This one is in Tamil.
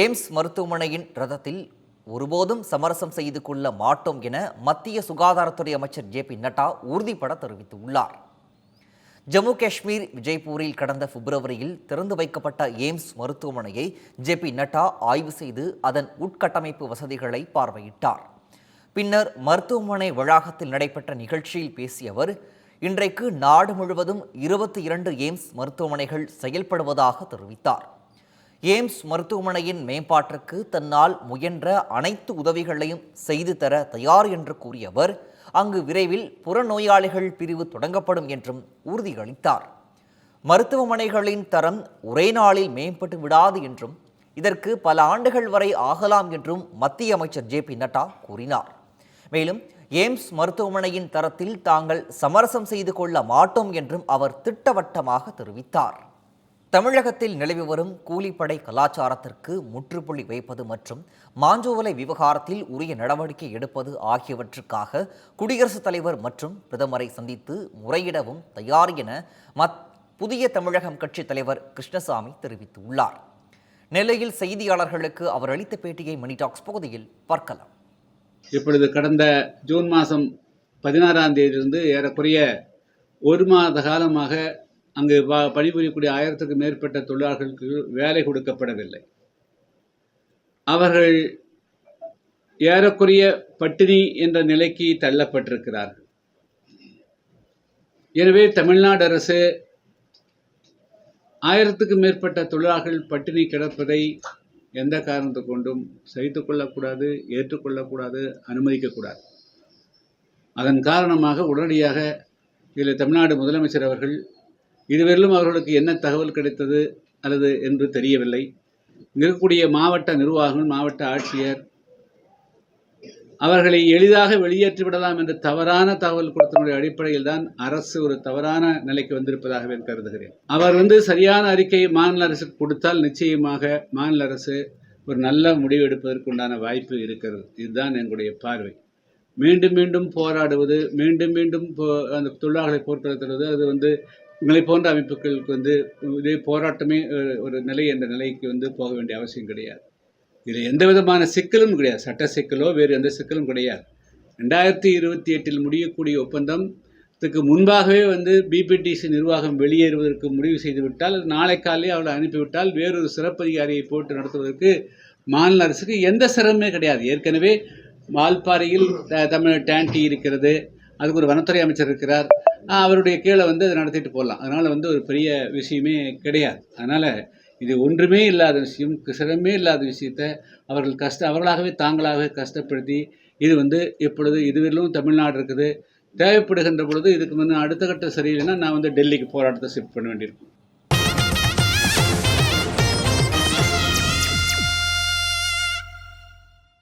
எய்ம்ஸ் மருத்துவமனையின் ரதத்தில் ஒருபோதும் சமரசம் செய்து கொள்ள மாட்டோம் என மத்திய சுகாதாரத்துறை அமைச்சர் ஜே பி நட்டா உறுதிபட தெரிவித்துள்ளார். ஜம்மு காஷ்மீர் விஜய்பூரில் கடந்த பிப்ரவரியில் திறந்து வைக்கப்பட்ட எய்ம்ஸ் மருத்துவமனையை ஜே பி நட்டா ஆய்வு செய்து அதன் உட்கட்டமைப்பு வசதிகளை பார்வையிட்டார். பின்னர் மருத்துவமனை வளாகத்தில் நடைபெற்ற நிகழ்ச்சியில் பேசிய அவர் இன்றைக்கு நாடு முழுவதும் இருபத்தி இரண்டு எய்ம்ஸ் மருத்துவமனைகள் செயல்படுவதாக தெரிவித்தார். எய்ம்ஸ் மருத்துவமனையின் மேம்பாட்டிற்கு தன்னால் முயன்ற அனைத்து உதவிகளையும் செய்து தர தயார் என்று கூறிய அவர் அங்கு விரைவில் புறநோயாளிகள் பிரிவு தொடங்கப்படும் என்றும் உறுதியளித்தார். மருத்துவமனைகளின் தரம் ஒரே நாளில் மேம்பட்டு விடாது என்றும் இதற்கு பல ஆண்டுகள் வரை ஆகலாம் என்றும் மத்திய அமைச்சர் ஜே பி நட்டா கூறினார். மேலும் எய்ம்ஸ் மருத்துவமனையின் தரத்தில் தாங்கள் சமரசம் செய்து கொள்ள மாட்டோம் என்றும் அவர் திட்டவட்டமாக தெரிவித்தார். தமிழகத்தில் நிலவி வரும் கூலிப்படை கலாச்சாரத்திற்கு முற்றுப்புள்ளி வைப்பது மற்றும் மாஞ்சோலை விவகாரத்தில் உரிய நடவடிக்கை எடுப்பது ஆகியவற்றுக்காக குடியரசுத் தலைவர் மற்றும் பிரதமரை சந்தித்து முறையிடவும் தயார் என மத் புதிய தமிழகம் கட்சித் தலைவர் கிருஷ்ணசாமி தெரிவித்துள்ளார். நெல்லையில் செய்தியாளர்களுக்கு அவர் அளித்த பேட்டியை மணிடாக்ஸ் பகுதியில் பார்க்கலாம். இப்பொழுது கடந்த ஜூன் மாதம் பதினாறாம் தேதியிலிருந்து ஏறக்குறைய ஒரு மாத காலமாக அங்கு ப- பணிபுரியக்கூடிய ஆயிரத்துக்கும் மேற்பட்ட தொழிலாளர்களுக்கு வேலை கொடுக்கப்படவில்லை. அவர்கள் ஏறக்குறைய பட்டினி என்ற நிலைக்கு தள்ளப்பட்டிருக்கிறார்கள். எனவே தமிழ்நாடு அரசு ஆயிரத்துக்கும் மேற்பட்ட தொழிலாளர்கள் பட்டினி கிடப்பதை எந்த காரணத்தை கொண்டும் சகித்து கொள்ளக்கூடாது ஏற்றுக்கொள்ளக்கூடாது அனுமதிக்கக்கூடாது. அதன் காரணமாக உடனடியாக இதில் தமிழ்நாடு முதலமைச்சர் அவர்கள் இதுவரையிலும் அவர்களுக்கு என்ன தகவல் கிடைத்தது அல்லது என்று தெரியவில்லை. இருக்கக்கூடிய மாவட்ட நிர்வாகம் மாவட்ட ஆட்சியர் அவர்களை எளிதாக வெளியேற்றி விடலாம் என்ற தவறான தகவல் கொடுத்தனுடைய அடிப்படையில் தான் அரசு ஒரு தவறான நிலைக்கு வந்திருப்பதாகவே கருதுகிறேன். அவர் வந்து சரியான அறிக்கையை மாநில அரசுக்கு கொடுத்தால் நிச்சயமாக மாநில அரசு ஒரு நல்ல முடிவு எடுப்பதற்கு உண்டான வாய்ப்பு இருக்கிறது. இதுதான் எங்களுடைய பார்வை. மீண்டும் மீண்டும் போராடுவது மீண்டும் மீண்டும் போ- அந்த தொழிலாளர்களை போர்க்களத்துறது அது வந்து எங்களை போன்ற அமைப்புகளுக்கு வந்து இதே போராட்டமே ஒரு நிலை என்ற நிலைக்கு வந்து போக வேண்டிய அவசியம் கிடையாது. இதில் எந்த விதமான சிக்கலும் கிடையாது. சட்ட சிக்கலோ வேறு எந்த சிக்கலும் கிடையாது. ரெண்டாயிரத்தி இருபத்தி எட்டில் முடியக்கூடிய ஒப்பந்தத்துக்கு முன்பாகவே வந்து பிபிடிசி நிர்வாகம் வெளியேறுவதற்கு முடிவு செய்துவிட்டால் நாளை காலையே அவளை அனுப்பிவிட்டால் வேறொரு சிறப்பதிகாரியை போட்டு நடத்துவதற்கு மாநில அரசுக்கு எந்த சிரமமே கிடையாது. ஏற்கனவே வால்பாறையில் த- தமிழ் டேண்டி இருக்கிறது. அதுக்கு ஒரு வனத்துறை அமைச்சர் இருக்கிறார். அவருடைய கீழே வந்து அதை நடத்திட்டு போகலாம் அதனால் வந்து ஒரு பெரிய விஷயமே கிடையாது. அதனால் இது ஒன்றுமே இல்லாத விஷயம் சிரமமே இல்லாத விஷயத்தை அவர்கள் கஷ்ட அவர்களாகவே தாங்களாகவே கஷ்டப்படுத்தி இது வந்து இப்பொழுது இதுவரையிலும் தமிழ்நாடு இருக்குது தேவைப்படுகின்ற பொழுது இதுக்கு முன்ன அடுத்த கட்ட சரியில்லைன்னா நான் வந்து டெல்லிக்கு போராட்டத்தை ஷிஃப்ட் பண்ண வேண்டியிருக்கும்.